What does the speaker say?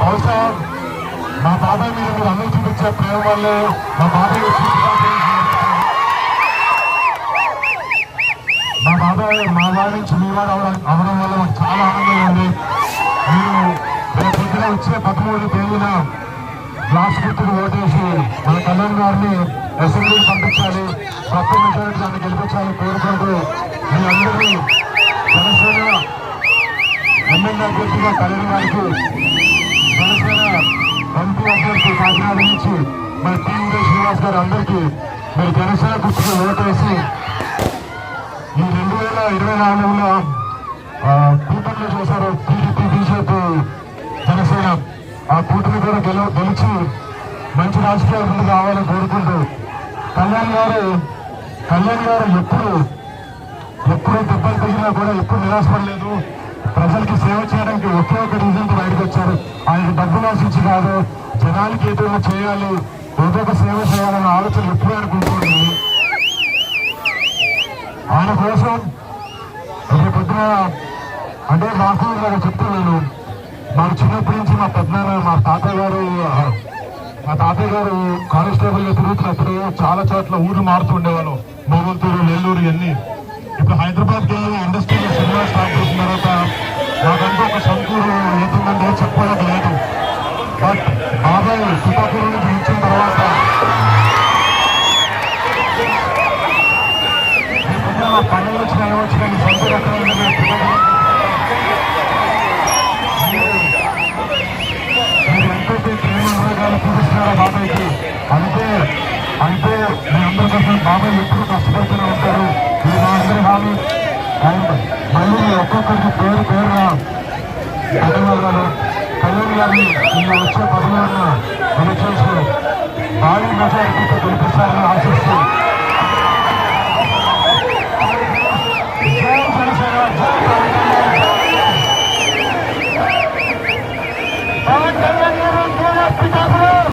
బహుశా మా బాబాయ్ మీద మీరు అందరూ చూపించే ప్రేమ వల్లే మా బాబాయ్ మా బాబాయ్ మా వారి నుంచి మీ వారు అవడం అవడం వల్ల మాకు చాలా ఆనందంగా ఉంది. మీరు రేపు పొద్దున వచ్చే పదమూడు తేదీన గ్లాస్ గుర్తులు ఓటేసి మన కళ్యాణ్ గారిని అసెంబ్లీకి పంపించాలి. కొత్త మెజారిటీ దాన్ని గెలిపించాలని కోరుకుంటూ మీ అందరినీ జనసేన ఎమ్మెల్యే అభ్యర్థిగా కళ్యాణ్ గారికి నుంచి మన టీ శ్రీనివాస్ గారు అందరికీ మీరు జనసేన గుర్తుకు ఓటేసి ఈ రెండు వేల ఇరవై నాలుగులో కూటమిలో చేశారు టీడీపీ బీజేపీ జనసేన. ఆ కూటమి కూడా గెల గెలిచి మంచి రాజకీయాలు ముందు కావాలని కోరుకుంటూ కళ్యాణ్ గారు కళ్యాణ్ గారు ఎప్పుడు ఎప్పుడు దెబ్బలు తగిలినా కూడా ఎప్పుడు నిరాశపడలేదు. ప్రజలకి సేవ చేయడానికి ఒకే ఒక రీజన్ బయటకు వచ్చారు. ఆయన డబ్బులు ఆశించి కాదు జనానికి ఏదైనా చేయాలి ఏదో ఒక సేవ చేయాలన్న ఆలోచన ఎప్పుడే అనుకుంటుంది. ఆయన కోసం రేపు పొద్దున అంటే నాకు గారు చెప్తున్నాను మాకు చిన్నప్పటి నుంచి మా పెద్దనాన్న మా తాతయ్య గారు మా తాతయ్య గారు కానిస్టేబుల్గా తిరుగుతున్నప్పుడు చాలా చోట్ల ఊరు మారుతూ ఉండేవాళ్ళు. మోగుల్తూరు నెల్లూరు ఇవన్నీ. ఇప్పుడు హైదరాబాద్కి వెళ్ళి ఇండస్ట్రీలో సినిమా స్టార్ట్ చేసిన తర్వాత నాకంటూ ఒక సొంతూరు ఏతుందంటే చెప్పడానికి బట్ బాబాయ్ తుపాకూరు నుంచి ఇచ్చిన తర్వాత పండుగ వచ్చిన వచ్చిన సొంత రకమైన మీరు ఎంతైతే ప్రేమ అనురాగాలు చూపిస్తున్నారో బాబాయ్కి? అంతే అంతే మీ అందరి కోసం బాబాయ్ ఎప్పుడు కష్టపడుతూనే ఉంటారు. మీ మా అందరి హామీ అండ్ మళ్ళీ మీ ఒక్కొక్కరికి పేరు పేరుగా ధన్యవాదాలు కళ్యాణ్ గారిని నిన్న వచ్చే పదవులను ఎలక్షన్స్ భారీ మెజారిటీతో గెలిపిస్తారని